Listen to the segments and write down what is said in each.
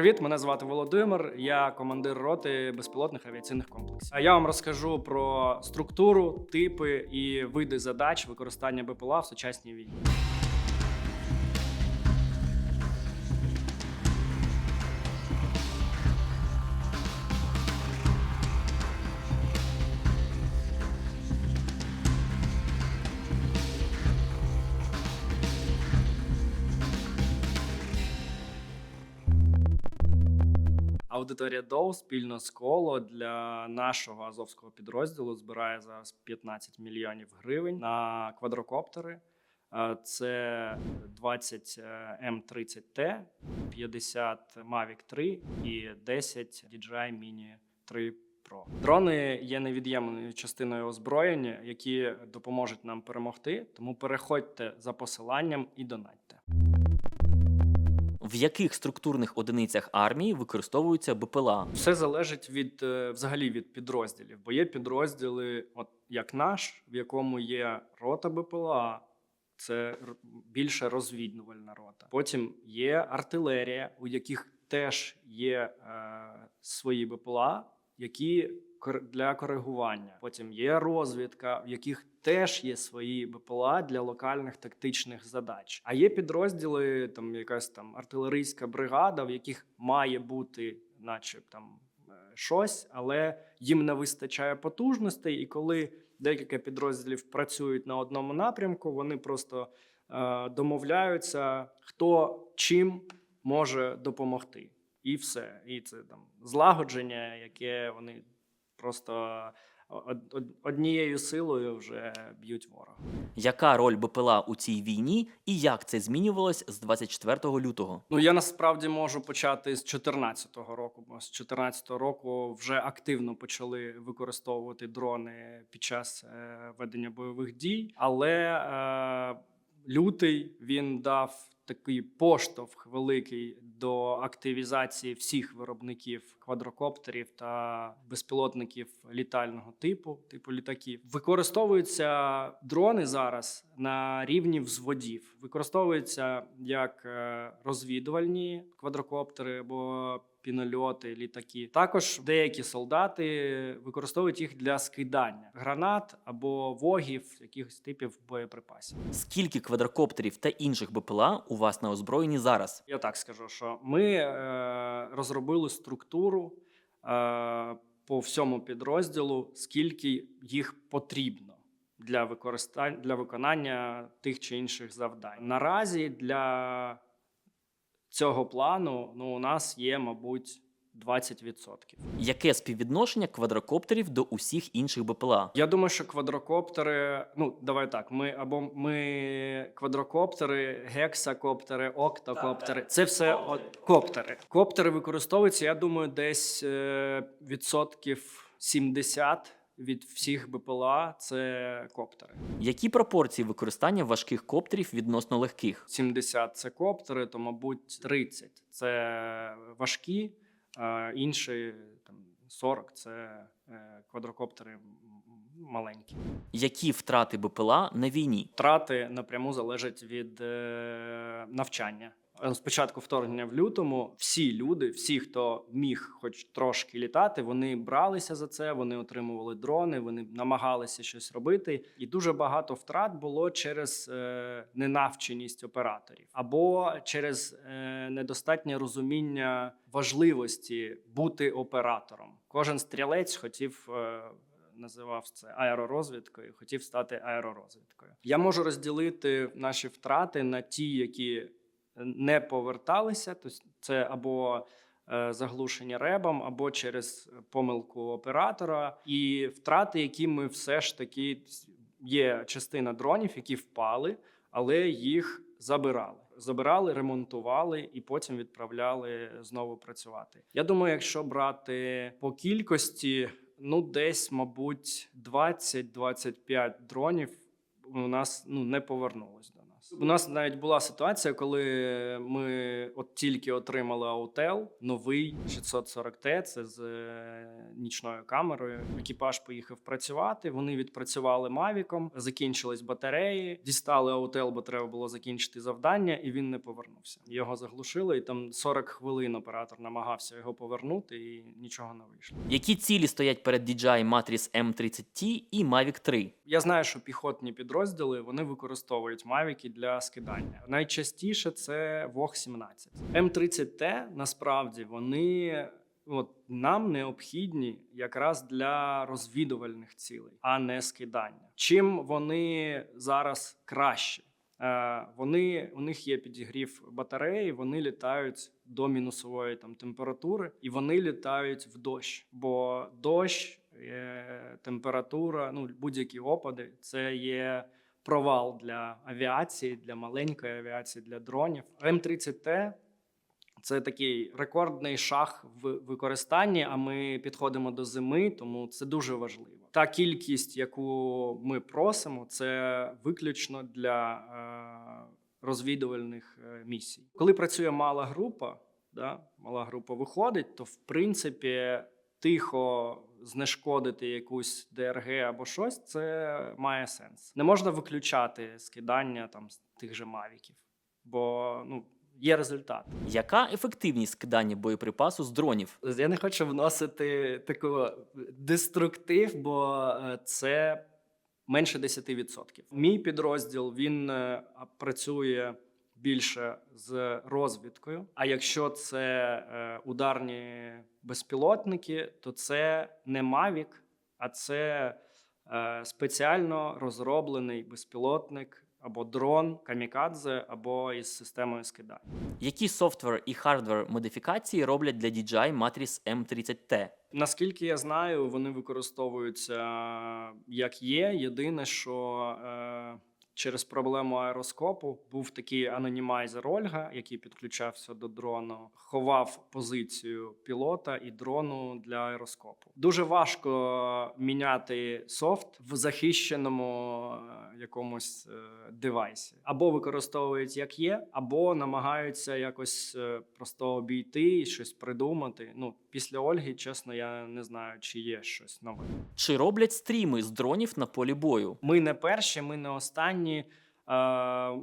Привіт, мене звати Володимир. Я командир роти безпілотних авіаційних комплексів. А я вам розкажу про структуру, типи і види задач використання БПЛА в сучасній війні. Аудиторія ДОУ спільно з коло для нашого азовського підрозділу збирає зараз 15 мільйонів гривень на квадрокоптери. Е, Це 20 М30Т, 50 Mavic 3 і 10 DJI Mini 3 Pro. Дрони є невід'ємною частиною озброєння, які допоможуть нам перемогти. Тому переходьте за посиланням і донатьте. В яких структурних одиницях армії використовуються БПЛА? Все залежить від е, взагалі від підрозділів, бо є підрозділи, от як наш, в якому є рота БПЛА, це більше розвідувальна рота. Потім є артилерія, у яких теж є е, свої БПЛА, які для коригування. Потім є розвідка, в яких теж є свої БПЛА для локальних тактичних задач. А є підрозділи, там якась там артилерійська бригада, в яких має бути, наче там е, щось, але їм не вистачає потужностей. І коли декілька підрозділів працюють на одному напрямку, вони просто е, домовляються, хто чим може допомогти. І все. І це там злагодження, яке вони просто од- од- однією силою вже б'ють ворога. Яка роль БПЛА у цій війні і як це змінювалось з 24 лютого? Ну я насправді можу почати з 2014 року, бо з 2014 року вже активно почали використовувати дрони під час е, ведення бойових дій. Але е, лютий він дав такий поштовх великий до активізації всіх виробників квадрокоптерів та безпілотників літального типу, типу літаків. Використовуються дрони зараз на рівні взводів. Використовуються як е, розвідувальні квадрокоптери або пінольоти, літаки. Також деякі солдати використовують їх для скидання гранат або вогів, якихось типів боєприпасів. Скільки квадрокоптерів та інших БПЛА у вас на озброєнні зараз? Я так скажу, що ми е, розробили структуру е, по всьому підрозділу, скільки їх потрібно для використання для виконання тих чи інших завдань. Наразі для цього плану ну, у нас є, мабуть, 20%. Яке співвідношення квадрокоптерів до усіх інших БПЛА? Я думаю, що квадрокоптери. Ну, давай так. Ми або ми квадрокоптери, гексакоптери, октокоптери. Це все от, коптери. Коптери використовуються, я думаю, десь е, відсотків 70 від всіх БПЛА це коптери. Які пропорції використання важких коптерів відносно легких? 70 це коптери, то, мабуть, 30 це важкі, а інші там 40 це е, квадрокоптери маленькі. Які втрати БПЛА на війні? Втрати напряму залежать від е, навчання. Е, Спочатку вторгнення в лютому всі люди, всі, хто міг хоч трошки літати, вони бралися за це, вони отримували дрони, вони намагалися щось робити. І дуже багато втрат було через е, ненавченість операторів або через е, недостатнє розуміння важливості бути оператором. Кожен стрілець хотів. Е, називав це аеророзвідкою, хотів стати аеророзвідкою. Я можу розділити наші втрати на ті, які не поверталися, тобто це або е, заглушення ребом, або через помилку оператора, і втрати, які ми все ж таки є частина дронів, які впали, але їх забирали. Забирали, ремонтували і потім відправляли знову працювати. Я думаю, якщо брати по кількості, ну десь, мабуть, 20-25 дронів у нас ну не повернулось. У нас навіть була ситуація, коли ми от тільки отримали аутел, новий 640Т, це з е, нічною камерою. Екіпаж поїхав працювати. Вони відпрацювали мавіком, закінчились батареї, дістали аутел, бо треба було закінчити завдання, і він не повернувся. Його заглушили, і там 40 хвилин оператор намагався його повернути, і нічого не вийшло. Які цілі стоять перед DJI Matrix M30T і Mavic 3? Я знаю, що піхотні підрозділи вони використовують мавіки для скидання. Найчастіше це Вог 17 М30Т. Насправді вони от нам необхідні якраз для розвідувальних цілей, а не скидання. Чим вони зараз краще? Е, Вони у них є підігрів батареї, вони літають до мінусової там температури, і вони літають в дощ, бо дощ, е, температура, ну будь-які опади, це є провал для авіації, для маленької авіації, для дронів. М30Т це такий рекордний шаг в використанні. А ми підходимо до зими, тому це дуже важливо. Та кількість, яку ми просимо, це виключно для е, розвідувальних е, місій. Коли працює мала група, да, мала група виходить, то в принципі тихо знешкодити якусь ДРГ або щось, це має сенс. Не можна виключати скидання там з тих же мавіків, бо ну. Є результат. Яка ефективність скидання боєприпасу з дронів? Я не хочу вносити таку деструктив, бо е, це менше 10%. Мій підрозділ він е, працює більше з розвідкою. А якщо це е, ударні безпілотники, то це не Mavic, а це е, спеціально розроблений безпілотник або дрон камікадзе, або із системою скидання. Які софтвер і хардвер модифікації роблять для DJI Matrix M30T? Наскільки я знаю, вони використовуються як є. Єдине, що е, через проблему аероскопу був такий анонімайзер Ольга, який підключався до дрону, ховав позицію пілота і дрону для аероскопу. Дуже важко міняти софт в захищеному е, якомусь е, девайсі. Або використовують як є, або намагаються якось е, просто обійти і щось придумати. Ну, після Ольги, чесно, я не знаю, чи є щось нове. Чи роблять стріми з дронів на полі бою? Ми не перші, ми не останні. Е,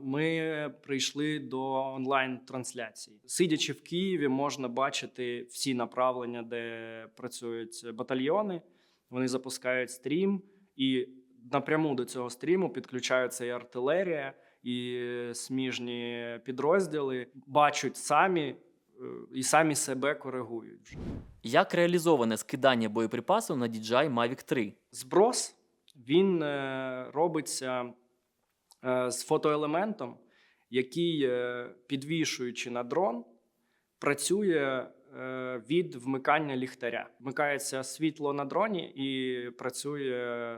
Ми прийшли до онлайн-трансляції. Сидячи в Києві, можна бачити всі направлення, де працюють батальйони. Вони запускають стрім, і напряму до цього стріму підключаються і артилерія, і сміжні підрозділи. Бачать самі е, і самі себе коригують. вже. Як реалізоване скидання боєприпасу на DJI Mavic 3? Зброс він е, робиться з фотоелементом, який, е, підвішуючи на дрон, працює е, від вмикання ліхтаря. Вмикається світло на дроні і працює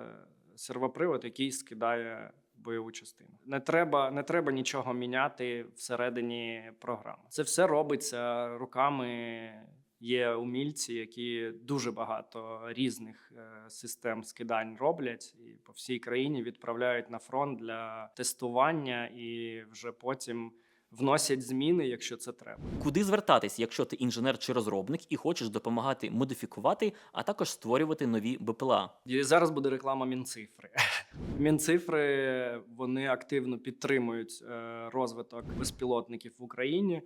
сервопривод, який скидає бойову частину. Не треба, не треба нічого міняти всередині програми. Це все робиться руками Є умільці, які дуже багато різних е, систем скидань роблять і по всій країні відправляють на фронт для тестування і вже потім вносять зміни, якщо це треба. Куди звертатись, якщо ти інженер чи розробник і хочеш допомагати модифікувати, а також створювати нові БПЛА? І зараз буде реклама Мінцифри. Мінцифри вони активно підтримують е, розвиток безпілотників в Україні.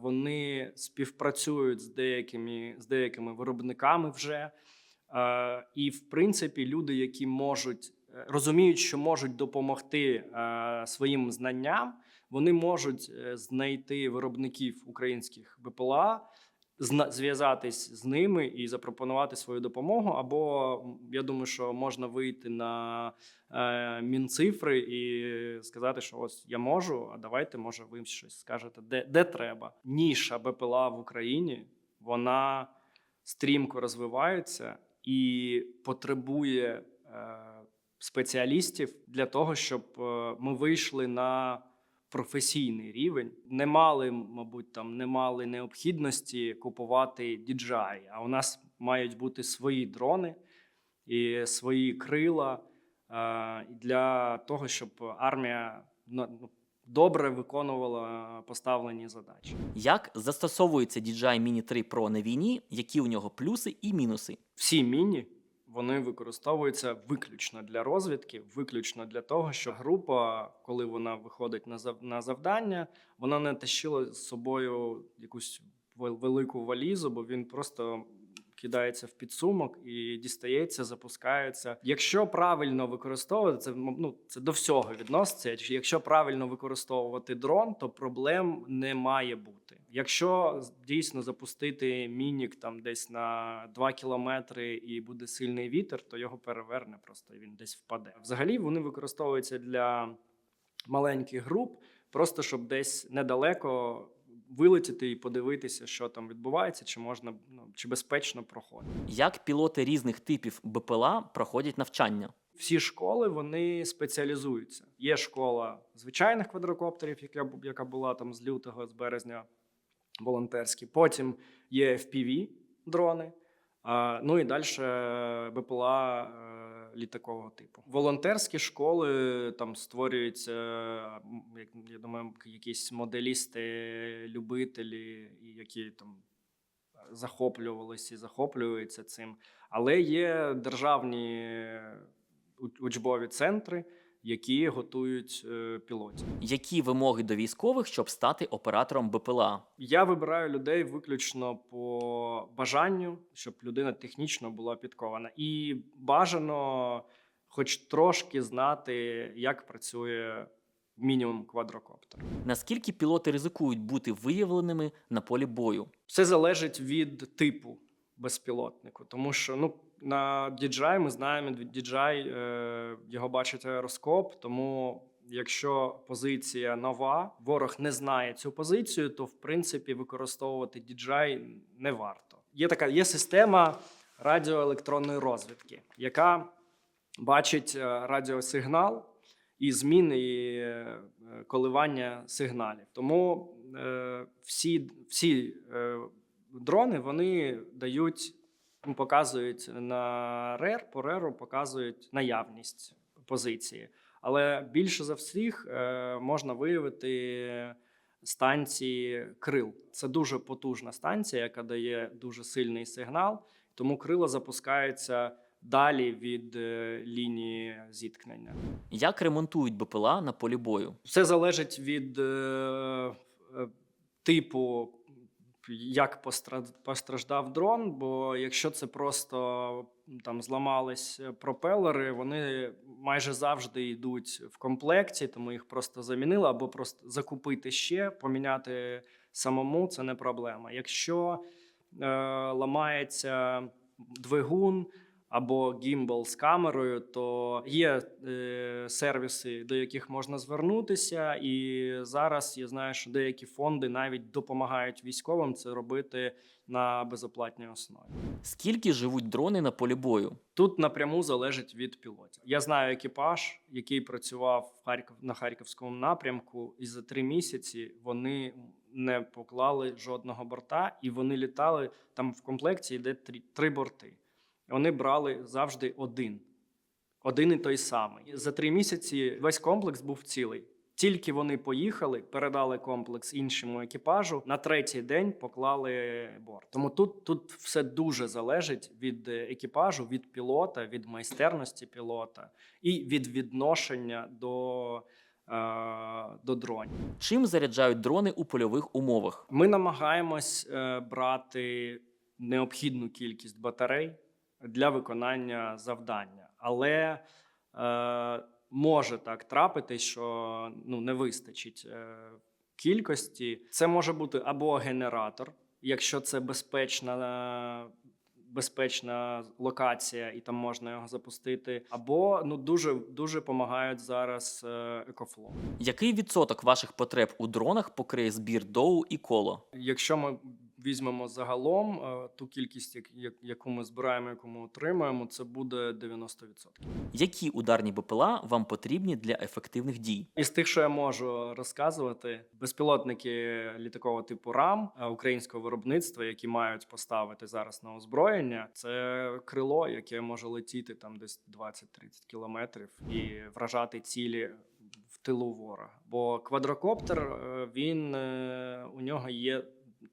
Вони співпрацюють з деякими з деякими виробниками вже. І, в принципі, люди, які можуть е, розуміють, що можуть допомогти е, своїм знанням, вони можуть е, знайти виробників українських БПЛА, зв'язатись з ними і запропонувати свою допомогу. Або я думаю, що можна вийти на е, мінцифри і сказати, що ось я можу, а давайте, може, ви щось скажете, де, де треба. Ніша БПЛА в Україні вона стрімко розвивається і потребує е, спеціалістів для того, щоб е, ми вийшли на професійний рівень. Не мали, мабуть, там не мали необхідності купувати DJI, а у нас мають бути свої дрони і свої крила е, для того, щоб армія ну, ну, добре виконувала поставлені задачі. Як застосовується DJI Mini 3 Pro на війні, які у нього плюси і мінуси? Всі міні вони використовуються виключно для розвідки, виключно для того, що група, коли вона виходить на зав- на завдання, вона не тащила з собою якусь велику валізу, бо він просто кидається в підсумок і дістається, запускається. Якщо правильно використовувати це, ну це до всього відноситься. Якщо правильно використовувати дрон, то проблем не має бути. Якщо дійсно запустити мінік там десь на 2 кілометри і буде сильний вітер, то його переверне просто і він десь впаде. Взагалі вони використовуються для маленьких груп, просто щоб десь недалеко вилетіти і подивитися, що там відбувається, чи можна ну, чи безпечно проходить. Як пілоти різних типів БПЛА проходять навчання? Всі школи вони спеціалізуються. Є школа звичайних квадрокоптерів, яка, яка була там з лютого, з березня волонтерські. Потім є FPV дрони. А, ну і далі БПЛА е, літакового типу. Волонтерські школи там створюються, як я думаю, якісь моделісти, любителі, які там захоплювалися і захоплюються цим. Але є державні учбові центри, які готують е, пілотів. Які вимоги до військових, щоб стати оператором БПЛА? Я вибираю людей виключно по бажанню, щоб людина технічно була підкована, і бажано, хоч трошки знати, як працює мінімум квадрокоптер. Наскільки пілоти ризикують бути виявленими на полі бою? Все залежить від типу безпілотнику, тому що ну на DJI ми знаємо DJI е, його бачить аероскоп. Тому якщо позиція нова, ворог не знає цю позицію, то в принципі використовувати DJI не варто. Є така є система радіоелектронної розвідки, яка бачить е, радіосигнал і зміни і е, коливання сигналів. Тому е, всі, всі е, дрони вони дають, ну, показують на РЕР, по РЕРу показують наявність позиції. Але більше за всіх е, можна виявити станції крил. Це дуже потужна станція, яка дає дуже сильний сигнал, тому крила запускаються далі від е, лінії зіткнення. Як ремонтують БПЛА на полі бою? Все залежить від е, типу, як постра- постраждав дрон. Бо якщо це просто там зламались пропелери, вони майже завжди йдуть в комплекті, тому їх просто замінили, або просто закупити ще, поміняти самому це не проблема. Якщо е, ламається двигун або гімбал з камерою, то є е, сервіси, до яких можна звернутися. І зараз я знаю, що деякі фонди навіть допомагають військовим це робити на безоплатній основі. Скільки живуть дрони на полі бою? Тут напряму залежить від пілотів. Я знаю екіпаж, який працював в Харків на харківському напрямку, і за три місяці вони не поклали жодного борта, і вони літали там в комплекті. Йде три, три борти. Вони брали завжди один, один і той самий. За три місяці весь комплекс був цілий. Тільки вони поїхали, передали комплекс іншому екіпажу. На третій день поклали борт. Тому тут, тут все дуже залежить від е, екіпажу, від пілота, від майстерності пілота і від відношення до, е, до дронів. Чим заряджають дрони у польових умовах? Ми намагаємось е, брати необхідну кількість батарей для виконання завдання, але е, може так трапитись, що ну, не вистачить е, кількості. Це може бути або генератор, якщо це безпечна. Безпечна локація, і там можна його запустити, або ну дуже дуже допомагають зараз е, екофло. Який відсоток ваших потреб у дронах покриє збір доу і коло? Якщо ми візьмемо загалом е, ту кількість, як- як- яку ми збираємо, яку ми отримаємо, це буде 90%. Які ударні БПЛА вам потрібні для ефективних дій? Із тих, що я можу розказувати, безпілотники літакового типу РАМ е, українського виробництва, які мають поставити зараз на озброєння, це крило, яке може летіти там десь 20-30 кілометрів і вражати цілі в тилу ворога. Бо квадрокоптер е, він у нього є.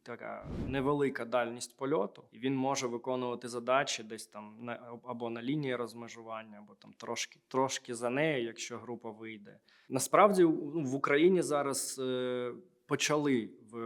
Така невелика дальність польоту, і він може виконувати задачі десь там на або на лінії розмежування, або там трошки трошки за нею, якщо група вийде. Насправді в Україні зараз е, почали в,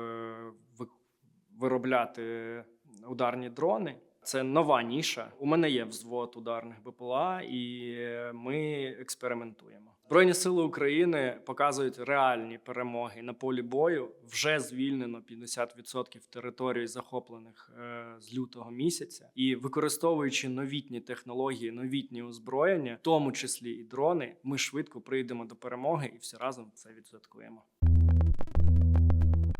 виробляти ударні дрони. Це нова ніша. У мене є взвод ударних БПЛА, і ми експериментуємо. Збройні сили України показують реальні перемоги на полі бою. Вже звільнено 50% територій, захоплених е, з лютого місяця, і використовуючи новітні технології, новітні озброєння, в тому числі і дрони, ми швидко прийдемо до перемоги і всі разом це відсвяткуємо.